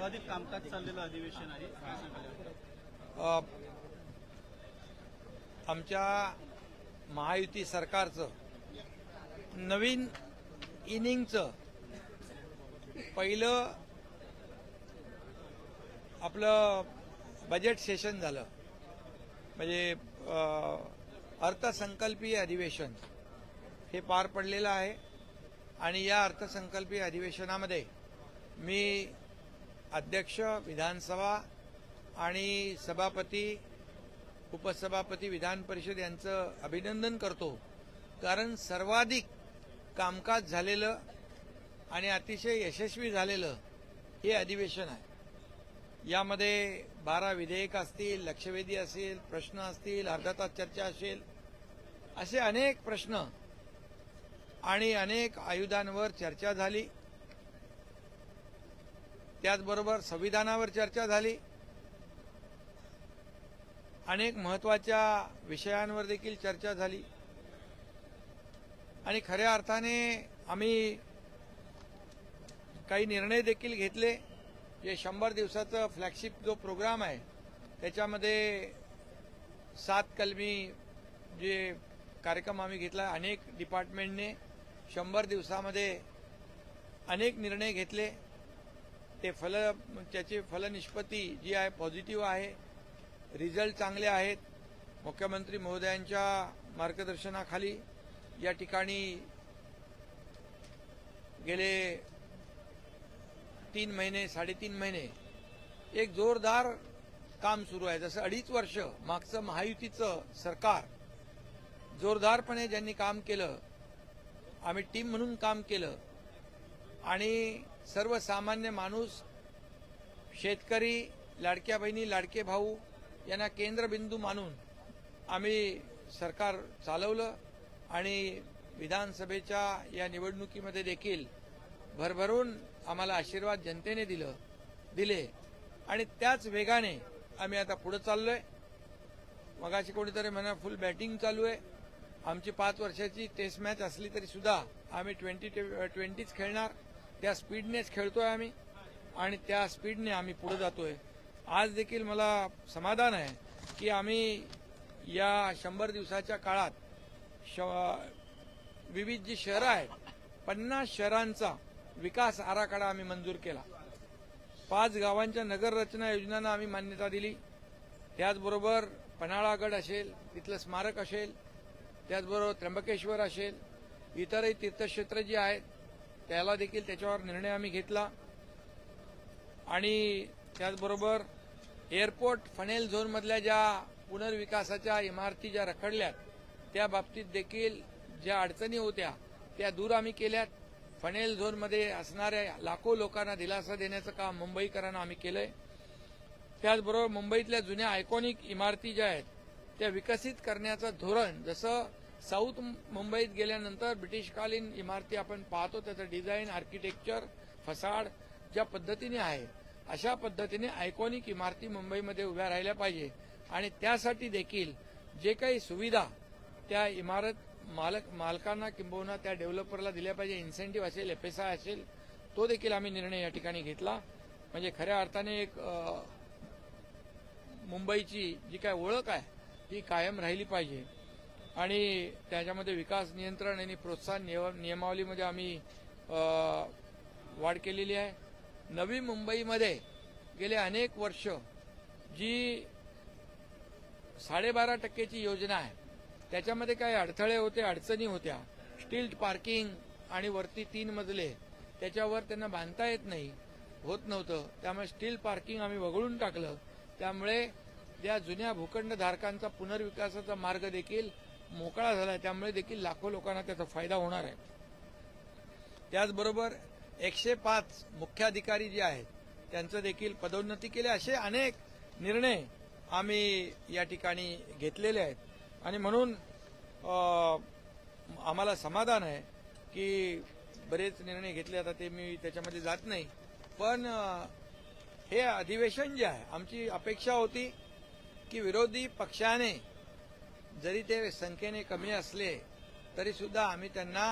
सर्वाधिक कामकाज चाललेलं अधिवेशन आहे. काय सांगाल आमच्या महायुती सरकारचं नवीन इनिंगचं पहिलं आपलं बजेट सेशन झालं. म्हणजे अर्थसंकल्पीय अधिवेशन हे पार पडलेलं आहे. आणि या अर्थसंकल्पीय अधिवेशनामध्ये मी अध्यक्ष विधानसभा आणि सभापती उपसभापती विधान परिषद यांचं अभिनंदन करतो. कारण सर्वाधिक कामकाज झालेलं आणि अतिशय यशस्वी झालेलं हे अधिवेशन आहे. यामध्ये बारा विधेयक असतील लक्षवेधी असेल प्रश्न असतील अर्धा तास चर्चा असेल असे अनेक प्रश्न आणि अनेक आयुधांवर चर्चा झाली. त्याचबरोबर संविधानावर चर्चा झाली. अनेक महत्त्वाच्या विषयांवर देखील चर्चा झाली. आणि खऱ्या अर्थाने आम्ही काही निर्णय देखील घेतले. जे शंभर दिवसाचं फ्लॅगशिप जो प्रोग्राम आहे त्याच्यामध्ये सात कलमी जे कार्यक्रम आम्ही घेतला अनेक डिपार्टमेंटने शंभर दिवसामध्ये अनेक निर्णय घेतले. ते फल त्याची फलनिष्पत्ती जी आहे पॉझिटिव्ह आहे. रिझल्ट चांगले आहेत. मुख्यमंत्री महोदयांच्या मार्गदर्शनाखाली या ठिकाणी गेले तीन महिने साडेतीन महिने एक जोरदार काम सुरू आहे. जसं अडीच वर्ष मागचं महायुतीचं सरकार जोरदारपणे ज्यांनी काम केलं आम्ही टीम म्हणून काम केलं आणि सर्वसामान्य माणूस शेतकरी लाडक्या बहिणी लाडके भाऊ यांना केंद्रबिंदू मानून आम्ही सरकार चालवलं आणि विधानसभेच्या या निवडणुकीमध्ये देखील भरभरून आम्हाला आशीर्वाद जनतेने दिलं दिले. आणि त्याच वेगाने आम्ही आता पुढे चाललोय. मगाशी कोणीतरी म्हणा फुल बॅटिंग चालू आहे. आमची पाच वर्षाची टेस्ट मॅच असली तरी सुद्धा आम्ही ट्वेंटी ट्वेंटीच खेळणार. त्या स्पीडनेच खेळतोय आम्ही आणि त्या स्पीडने आम्ही पुढे जातोय. आज देखील मला समाधान आहे की आम्ही या शंभर दिवसाच्या काळात श- विविध जी शहरं आहेत पन्नास शहरांचा विकास आराखडा आम्ही मंजूर केला. पाच गावांच्या नगररचना योजनांना आम्ही मान्यता दिली. त्याचबरोबर पन्हाळागड असेल तिथलं स्मारक असेल त्याचबरोबर त्र्यंबकेश्वर असेल इतरही तीर्थक्षेत्र जी आहेत त्याला देखील त्याच्यावर निर्णय आम्ही घेतला. आणि त्याचबरोबर एअरपोर्ट फनेल झोनमधल्या ज्या पुनर्विकासाच्या इमारती ज्या रखडल्यात त्या बाबतीत देखील ज्या अडचणी होत्या त्या दूर आम्ही केल्यात. फनेल झोनमध्ये असणाऱ्या लाखो लोकांना दिलासा देण्याचं काम मुंबईकरांना आम्ही केलंय. त्याचबरोबर मुंबईतल्या जुन्या आयकॉनिक इमारती ज्या आहेत त्या विकसित करण्याचं धोरण जसं साऊथ मुंबईत गेल्यानंतर ब्रिटिशकालीन इमारती आपण पाहतो त्याचं डिझाईन आर्किटेक्चर फसाड ज्या पद्धतीने आहे अशा पद्धतीने आयकॉनिक इमारती मुंबईमध्ये उभ्या राहिल्या पाहिजे. आणि त्यासाठी देखील जे काही सुविधा त्या इमारत मालक मालकांना किंबहुना त्या डेव्हलपरला दिल्या पाहिजे इन्सेंटिव्ह असेल एफएसआय असेल तो देखील आम्ही निर्णय या ठिकाणी घेतला. म्हणजे खऱ्या अर्थाने एक मुंबईची जी काय ओळख आहे ती कायम राहिली पाहिजे. आणि त्याच्यामध्ये विकास नियंत्रण आणि प्रोत्साहन नियमावलीमध्ये आम्ही वाढ केलेली आहे. नवी मुंबईमध्ये गेले अनेक वर्ष जी साडेबारा टक्केची योजना आहे. त्याच्यामध्ये काही अडथळे होते अडचणी होत्या. स्टील्ड पार्किंग आणि वरती तीन मजले त्याच्यावर त्यांना बांधता येत नाही होत नव्हतं. त्यामुळे स्टील पार्किंग आम्ही वगळून टाकलं. त्यामुळे त्या जुन्या भूखंडधारकांचा पुनर्विकासाचा मार्ग देखील मोकळा झाला आहे त्यामुळे देखील लाखो लोकांना त्याचा फायदा होणार आहे. त्याचबरोबर एकशे पाच मुख्याधिकारी जे आहेत त्यांचं देखील पदोन्नती केली. असे अनेक निर्णय आम्ही या ठिकाणी घेतलेले आहेत. आणि म्हणून आम्हाला समाधान आहे की बरेच निर्णय घेतले. आता ते मी त्याच्यामध्ये जात नाही. पण हे अधिवेशन जे आहे आमची अपेक्षा होती की विरोधी पक्षाने जरी ते संख्येने कमी असले तरी सुद्धा आम्ही त्यांना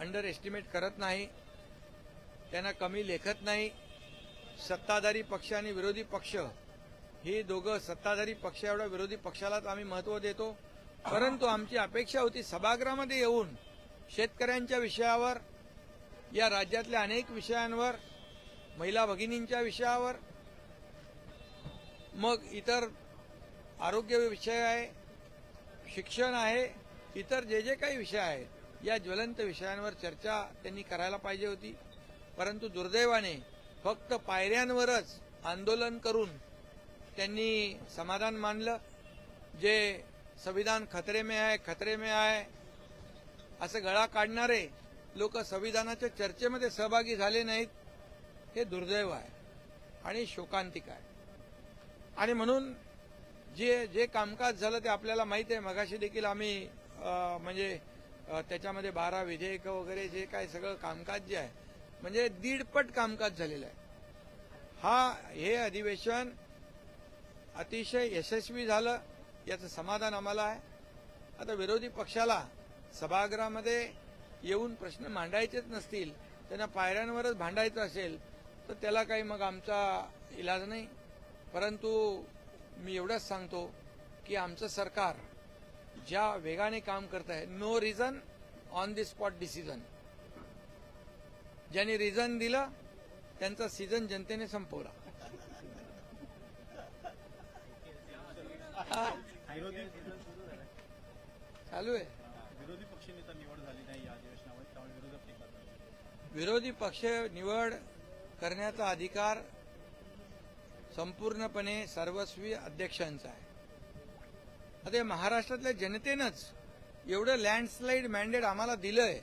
अंडर एस्टिमेट करत नाही. त्यांना कमी लेखत नाही. सत्ताधारी पक्ष आणि विरोधी पक्ष ही दोघं सत्ताधारी पक्ष एवढा विरोधी पक्षालाच आम्ही महत्त्व देतो. परंतु आमची अपेक्षा होती सभागृहामध्ये येऊन शेतकऱ्यांच्या विषयावर या राज्यातल्या अनेक विषयांवर महिला भगिनींच्या विषयावर मग इतर आरोग्य विषय आहे शिक्षण आहे इतर जे जे काही विषय आहेत या ज्वलंत विषयांवर चर्चा त्यांनी करायला पाहिजे होती. परंतु दुर्दैवाने फक्त पायऱ्यांवरच आंदोलन करून त्यांनी समाधान मानलं. जे संविधान खतरे में आहे खतरे में आहे असं गळा काढणारे लोक संविधानाच्या चर्चेमध्ये सहभागी झाले नाहीत हे दुर्दैव आहे आणि शोकांतिक आहे. आणि म्हणून जे जे कामकाज झालं ते आपल्याला माहीत आहे. मगाशी देखील आम्ही म्हणजे त्याच्यामध्ये बारा विधेयकं वगैरे जे काय सगळं कामकाज जे आहे म्हणजे दीडपट कामकाज झालेलं आहे. हा हे अधिवेशन अतिशय यशस्वी झालं याचं समाधान आम्हाला आहे. आता विरोधी पक्षाला सभागृहामध्ये येऊन प्रश्न मांडायचेच नसतील त्यांना पायऱ्यांवरच भांडायचं असेल तर त्याला काही मग आमचा इलाज नाही. परंतु मी एवढंच सांगतो की आमचं सरकार ज्या वेगाने काम करत आहे no reason on the spot decision ज्यांनी रिझन दिलं त्यांचा सीझन जनतेने संपवला. चालू आहे. विरोधी पक्षनेता निवड झाली नाही या अधिवेशनामध्ये त्यामुळे विरोधक. विरोधी पक्ष निवड करण्याचा अधिकार संपूर्णपणे सर्वस्वी अध्यक्षांचा आहे. आता या महाराष्ट्रातल्या जनतेनंच एवढं लँडस्लाईड मॅन्डेट आम्हाला दिलंय.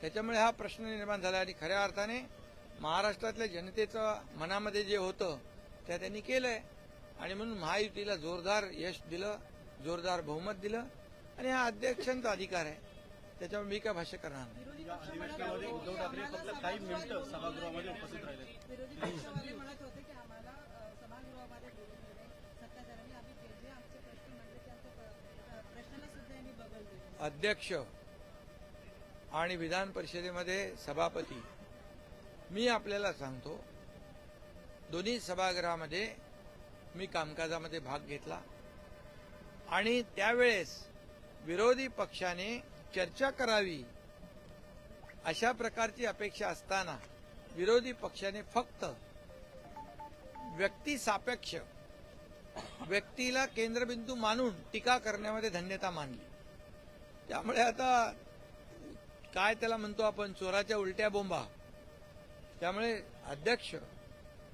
त्याच्यामुळे हा प्रश्न निर्माण झाला आणि खऱ्या अर्थाने महाराष्ट्रातल्या जनतेचं मनामध्ये जे होतं त्या त्यांनी केलंय. आणि म्हणून महायुतीला जोरदार यश दिलं जोरदार बहुमत दिलं. आणि हा अध्यक्षांचा अधिकार आहे. त्याच्यामुळे मी काय भाष्य करणार नाही. अध्यक्ष आणि विधान परिषदेमध्ये सभापती मी आपल्याला सांगतो दोन्ही सभागृहामध्ये मी कामकाजामध्ये भाग घेतला आणि त्यावेळेस विरोधी पक्षाने चर्चा करावी अशा प्रकारची अपेक्षा असताना विरोधी पक्षाने फक्त व्यक्ती सापेक्ष व्यक्तीला केंद्रबिंदू मानून टीका करण्यामध्ये धन्यता मानली. त्यामुळे आता काय त्याला म्हणतो आपण चोराच्या उलट्या बोंबा. त्यामुळे अध्यक्ष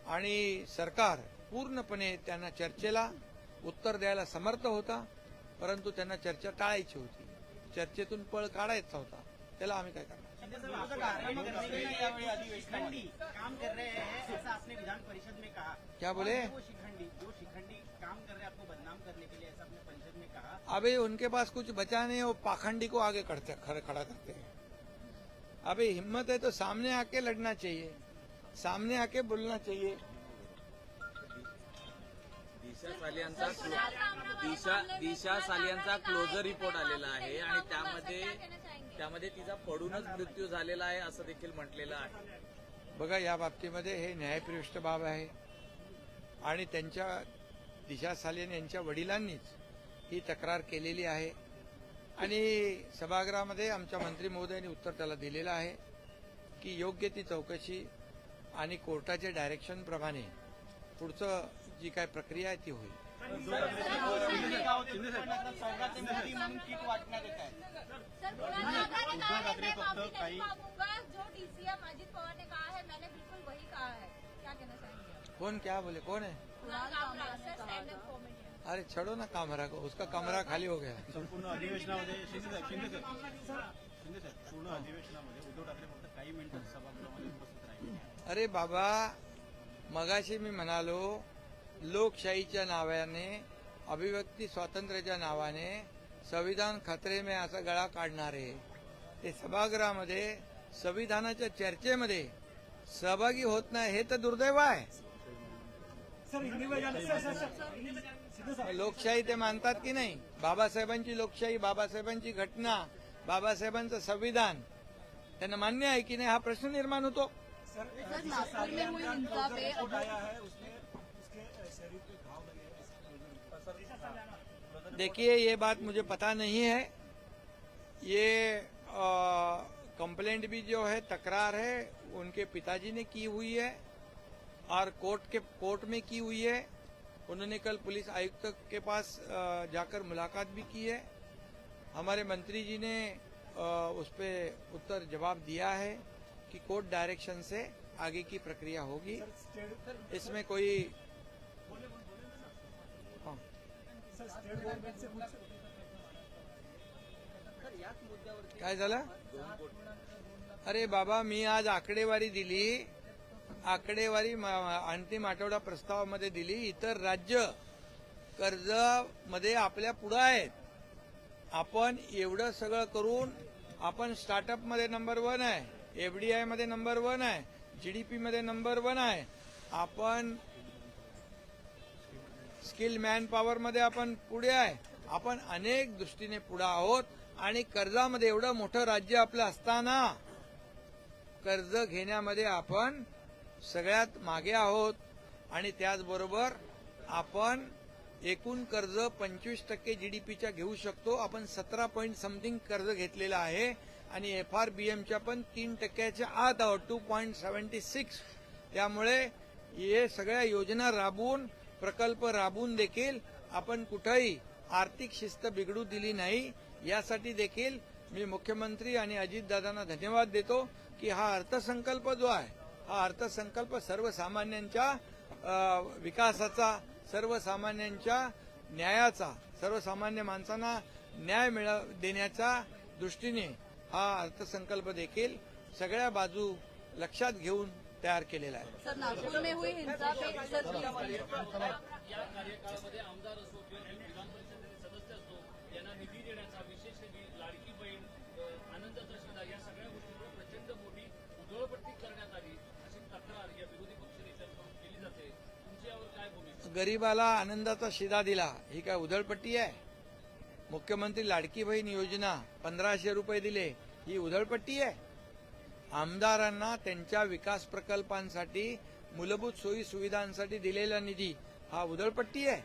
आणि सरकार पूर्णपणे त्यांना चर्चेला उत्तर द्यायला समर्थ होता परंतु त्यांना चर्चा टाळायची होती. चर्चेतून पळ काढायचा होता. त्याला आम्ही काय करणार? शिखंडी काम कर रहे हैं ऐसा आपने विधान परिषद में कहा. क्या बोले? वो शिखंडी जो शिखंडी. काम कर रहे हैं आपको बदनाम करने के लिए ऐसा आपने परिषद में कहा। अभी उनके पास कुछ बचा नहीं वो पाखंडी को आगे करते खड़े खड़ा करते हैं। अभी हिम्मत है तो सामने आके लड़ना चाहिए। सामने आके बोलना चाहिए। दिशा सालियांचा क्लो- दिशा दिशा सालियांचा क्लोजर रिपोर्ट आलेला आहे आणि त्यामध्ये त्यामध्ये तिचा पडूनच मृत्यू झालेला आहे असं देखील म्हटलेलं आहे. बघा या बाबतीमध्ये हे न्यायप्रविष्ट बाब आहे. आणि त्यांच्या दिशा सालेन यांच्या वडिलांनीच ही तक्रार केलेली आहे आणि सभागृहामध्ये आमच्या मंत्री महोदयांनी उत्तर त्याला दिलेलं आहे की योग्य ती चौकशी आणि कोर्टाच्या डायरेक्शन प्रमाणे पुढचं जी काय प्रक्रिया आहे ती होईल फक्त काही- मांगूंगा जो डीसीएम अजित पवार ने कहा है मैंने बिल्कुल वही कौन क्या बोले? कौन है? अरे छोड़ो ना कमरा को उसका कमरा खाली हो गया। संपूर्ण अधिवेशनामध्ये शिंदे साहेब शिंदे साहेब शिंदे साहेब पूर्ण अधिवेशनामध्ये उद्धव ठाकरे फक्त काही मिनिटं सभागृहामध्ये उपस्थित राहिले. अरे बाबा मगाशी मी म्हणालो लोकशाहीच्या नावाने अभिव्यक्ती स्वातंत्र्याच्या नावाने संविधान खतरे में असा गळा काढणारे ते सभागृहामध्ये संविधानाच्या चर्चेमध्ये सहभागी होत नाही हे तर दुर्दैव आहे. लोकशाही ते मानतात की नाही? बाबासाहेबांची लोकशाही बाबासाहेबांची घटना बाबा बाबासाहेबांचं संविधान त्यांना मान्य आहे की नाही हा प्रश्न निर्माण होतो? देखिए ये बात मुझे पता नहीं है। ये कंप्लेंट भी जो है तकरार है उनके पिताजी ने की हुई है। और कोर्ट के कोर्ट में की हुई है। उन्होंने कल पुलिस आयुक्त के पास जाकर मुलाकात भी की है। हमारे मंत्री जी ने उस पर उत्तर जवाब दिया है कि कोर्ट डायरेक्शन से आगे की प्रक्रिया होगी। इसमें कोई हाँ। काय झालं अरे बाबा मी आज आकडेवारी दिली। आकडेवारी अंतिम आठवडा प्रस्तावामध्ये दिली. इतर राज्य कर्जामध्ये आपल्या पुढं आहेत. आपण एवढं सगळं करून आपण स्टार्टअपमध्ये नंबर वन आहे. एफडीआयमध्ये नंबर वन आहे. जीडीपीमध्ये नंबर वन आहे. आपण स्किल मॅन पॉवरमध्ये आपण पुढे आहे. आपण अनेक दृष्टीने पुढे आहोत आणि कर्जामध्ये एवढं मोठं राज्य आपलं असताना कर्ज घेण्यामध्ये आपण सगळ्यात मागे आहोत आणि त्याचबरोबर आपण एकूण कर्ज पंचवीस टक्के जीडीपीच्या घेऊ शकतो. आपण सतरा पॉईंट समथिंग कर्ज घेतलेलं आहे आणि एफ आर बी एमच्या पण तीन टक्क्याच्या आत आहोत. टू पॉईंट सेव्हन्टी सिक्स त्यामुळे हे सगळ्या योजना राबवून प्रकल्प राबवून देखील आपण कुठंही आर्थिक शिस्त बिघडू दिली नाही. यासाठी देखील मी मुख्यमंत्री आणि अजितदादांना धन्यवाद देतो की हा अर्थसंकल्प जो आहे हा अर्थसंकल्प सर्वसामान्यांच्या विकासाचा सर्वसामान्यांच्या न्यायाचा सर्वसामान्य माणसांना न्याय मिळ देण्याच्या दृष्टीने हा अर्थसंकल्प देखील सगळ्या बाजू लक्षात घेऊन तयार केलेला आहे. सर नागपुर में हुई हिंसा पे सर या कार्यकाळामध्ये आमदार असो किंवा विधान परिषदेचे सदस्य असो यांना निधी देण्याचा विशेष निधी लाडकी बहीण अ, आनंदाचा शिधा या सगळ्या गोष्टींवर प्रचंड मोठी उधळपट्टी करण्यात आली. गरीबाला आनंदाचा शिदा दिला. ही काय उधळपट्टी आहे? मुख्यमंत्री लाडकी बहीण योजना पंधराशे रुपये दिले. ही उधळपट्टी आहे? आमदारांना त्यांच्या विकास प्रकल्पांसाठी मूलभूत सोयी सुविधांसाठी दिलेला निधी हा उधळपट्टी आहे.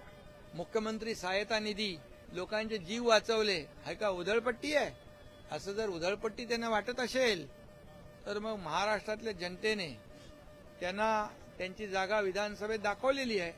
मुख्यमंत्री सहायता निधी लोकांचे जीव वाचवले हा का उधळपट्टी आहे? असं जर उधळपट्टी त्यांना वाटत असेल तर मग महाराष्ट्रातल्या जनतेने त्यांना त्यांची जागा विधानसभेत दाखवलेली आहे.